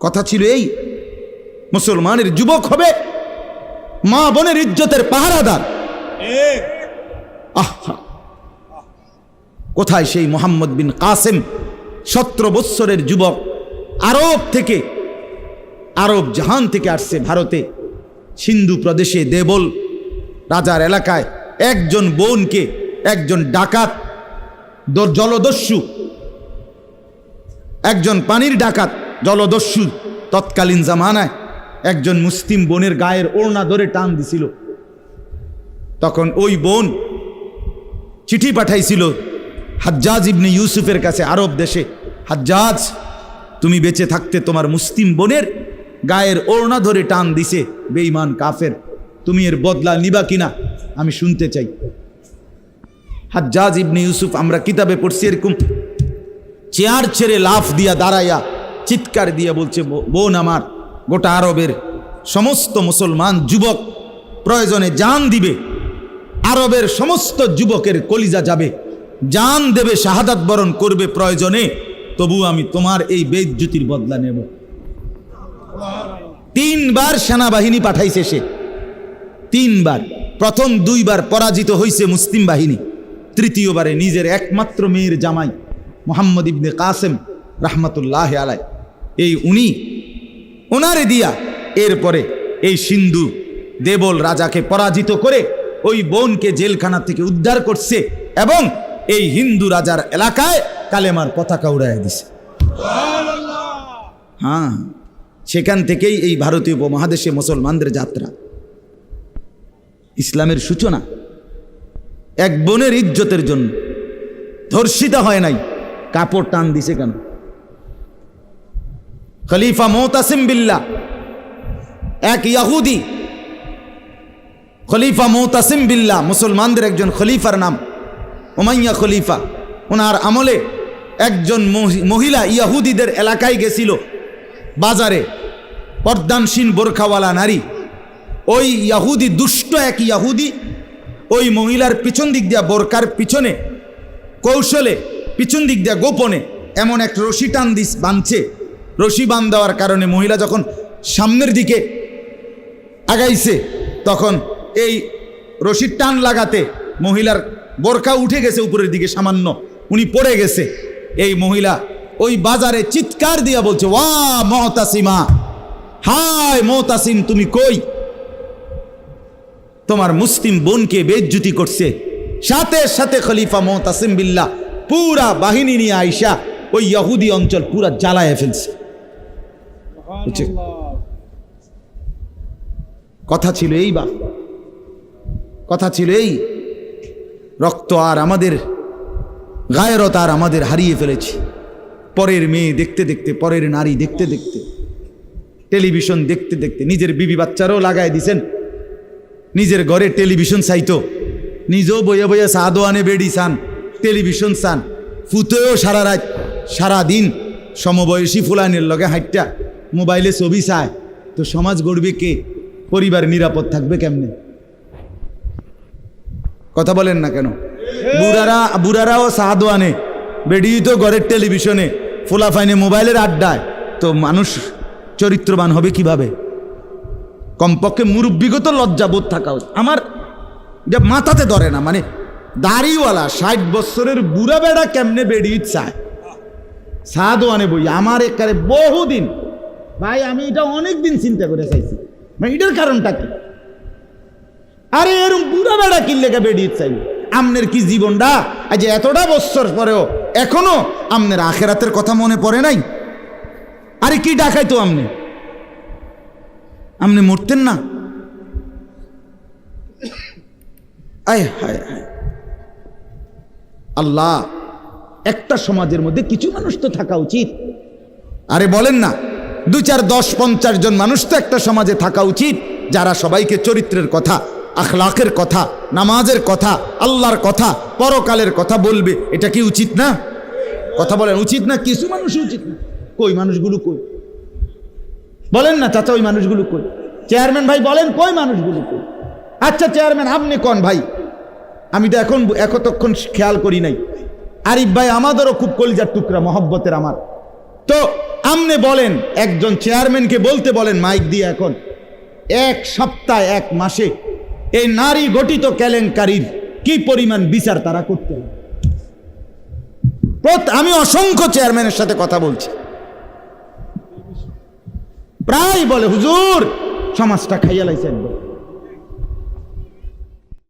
কথা ছিল এই, মুসলমানের যুবক হবে মা বোনের ইজ্জতের পাহারাদার। কোথায় সেই মোহাম্মদ বিন কাসেম, সতেরো বৎসরের যুবক, আরব থেকে, আরব জাহান থেকে আসছে ভারতে, সিন্ধু প্রদেশে দেবল, রাজার এলাকায় একজন বোনকে, একজন ডাকাত জলদস্যু, একজন পানির ডাকাত জলদস্যু তৎকালীন জামানায় একজন মুসলিম বোনের গায়ের ওড়না ধরে টান দিছিল। তখন ওই বোন চিঠি পাঠাইছিল, হাজ্জাজ ইবনে ইউসুফের কাছে আরব দেশে, হাজ্জাজ, তুমি বেঁচে থাকতে তোমার মুসলিম বোনের গায়ের ওড়না ধরে টান দিছে, বেঈমান কাফের। তুমি এর বদলা নিবা কিনা? আমি শুনতে চাই। হাজ্জাজ ইবনে ইউসুফ, আমরা কিতাবে পড়ছি এরকম চেয়ার ছেড়ে লাফ দিয়া দাঁড়াইয়া চিৎকার দিয়া বলছে বোন আমার, গোটা আরবের সমস্ত মুসলমান যুবক প্রয়োজনে জান দিবে। আরবের সমস্ত যুবকের কলিজা যাবে। জান দেবে, শাহাদাত বরণ করবে প্রয়োজনে। তবু আমি তোমার এই বেজ্জুতির বদলা নেব। তিনবার সেনাবাহিনী পাঠাইছে সে। তিনবার। প্রথম দুইবার পরাজিত হয়েছে মুসলিম বাহিনী। তৃতীয়বারে নিজের একমাত্র মেয়ের জামাই মোহাম্মদ ইবনে কাসেম রাহমাতুল্লাহ আলাই উনি ওনারে দিয়া এরপরে এই সিন্ধু দেবল রাজাকে পরাজিত করে ওই বোনকে জেলখানা থেকে উদ্ধার করছে এবং এই হিন্দু রাজার এলাকায় কালেমার পতাকা উড়াই দিছে। হ্যাঁ সেখান থেকেই এই ভারতীয় উপমহাদেশে মুসলমানদের যাত্রা। ইসলামের সূচনা। এক বোনের ইজ্জতের জন্য ধর্ষিতা হয় নাই। কাপড় টান দিছে কেন? খলিফা মোতাসিম বিল্লা এক ইয়াহুদি। খলিফা মোতাসিম বিল্লা মুসলমানদের একজন খলিফার নাম ওমাইয়া খলিফা। ওনার আমলে একজন মহি- মহিলা ইয়াহুদিদের এলাকায় গেছিল বাজারে, পর্দানসীন বোরখাওয়ালা নারী। ওই ইয়াহুদি দুষ্ট এক ইয়াহুদি ওই মহিলার পিছন দিক দিয়া বোরকার পিছনে কৌশলে, পিছন দিক দিয়া গোপনে এমন এক রশি টান দিস বাঁধছে রশি বান দেওয়ার কারণে মহিলা যখন সামনের দিকে আগাইছে, তখন এই রশির টান লাগাতে মহিলার বোরকা উঠে গেছে উপরের দিকে, সামান্য উনি পড়ে গেছে। এই মহিলা ওই বাজারে চিৎকার দিয়া বলছে, ওয়া মহতাসিমা, হায় মহতাসিম, তুমি কই? তোমার মুসলিম বোনকে বেজ্জুতি করছে। সাথে সাথে খলিফা মহতাসিম বিল্লা পুরা বাহিনী নিয়ে আইসা ওই ইহুদি অঞ্চল পুরা জ্বালায় ফেলছে? কথা ছিল এই বা। কথা ছিল এই। রক্ত আর আমাদের, গায়েরত আর আমাদের হারিয়ে ফেলেছি। পরের মেয়ে দেখতে দেখতে, পরের নারী দেখতে দেখতে, টেলিভিশন দেখতে দেখতে, নিজের বিবি বাচ্চারও লাগায় দিছেন। নিজের ঘরে টেলিভিশন চাইতো। নিজেও বইয়ে বইয়ে সাদো আনে বেড়ি চান টেলিভিশন চান ফুতেও সারা রাত, সারা দিন সমবয়সী ফুলানের লগে হাইটটা মোবাইলে ছবি চায়, তো সমাজ গড়বে কে? পরিবার নিরাপদ থাকবে কেমনে? কথা বলেন না কেন? বুড়ারা, বুড়ারাও সাদো আনে বেডি তো ঘরের টেলিভিশনে ফুলাফাইনে মোবাইলের আড্ডায়, তো মানুষ চরিত্রবান হবে কীভাবে? কমপক্ষে মুরব্বিগত লজ্জাবোধ থাকা উচিত। আমার যে মাথাতে ধরে না মানে দাড়িওয়ালা ষাট বছরের বুড়া বেড়া কেমনে বেড়িয়ে চায়? সাদও আনে বই, আমার একারে বহুদিন ভাই, আমি এটা অনেক দিন চিন্তা করে চাইছি। মানে এটার কারণটা কি? আরে, এরম বুড়া বেড়া কিনলেকে বেড়িয়ে চাই আমনের কি জীবনটা? আজ এতটা বছর পরেও এখনও আমনের আখেরাতের কথা মনে পড়ে নাই? আরে, কি ডাকাইতো আমনে? আপনি মরতেন না? হায়। আল্লাহ, একটা সমাজের মধ্যে কিছু মানুষ তো থাকা উচিত। আরে, বলেন না। দু চার দশ পঞ্চাশ জন মানুষ তো একটা সমাজে থাকা উচিত, যারা সবাইকে চরিত্রের কথা আখলাকের কথা, নামাজের কথা, আল্লাহর কথা, পরকালের কথা বলবে। এটা কি উচিত না? কথা বলেন, উচিত না? কিছু মানুষ উচিত না। কই মানুষগুলো কই? বলেন না চাচা ওই মানুষগুলো কই? চেয়ারম্যান ভাই বলেন, কই মানুষগুলো কই? আচ্ছা চেয়ারম্যান, আপনি কন ভাই? আমি তো এখন এতক্ষণ খেয়াল করি নাই। আরিফ ভাই, আমাদেরও খুব কলিজার টুকরা, মহব্বতের আমার। তো আমনে বলেন, একজন চেয়ারম্যানকে বলতে বলেন মাইক দিয়ে এখন, এক সপ্তাহ, এক মাসে এই নারী গঠিত কেলেঙ্কারির কি পরিমাণ বিচার তারা করতে? আমি অসংখ্য চেয়ারম্যানের সাথে কথা বলছি প্রায় বলে, হুজুর, সমাজটা খাইয়া লাইছে একদম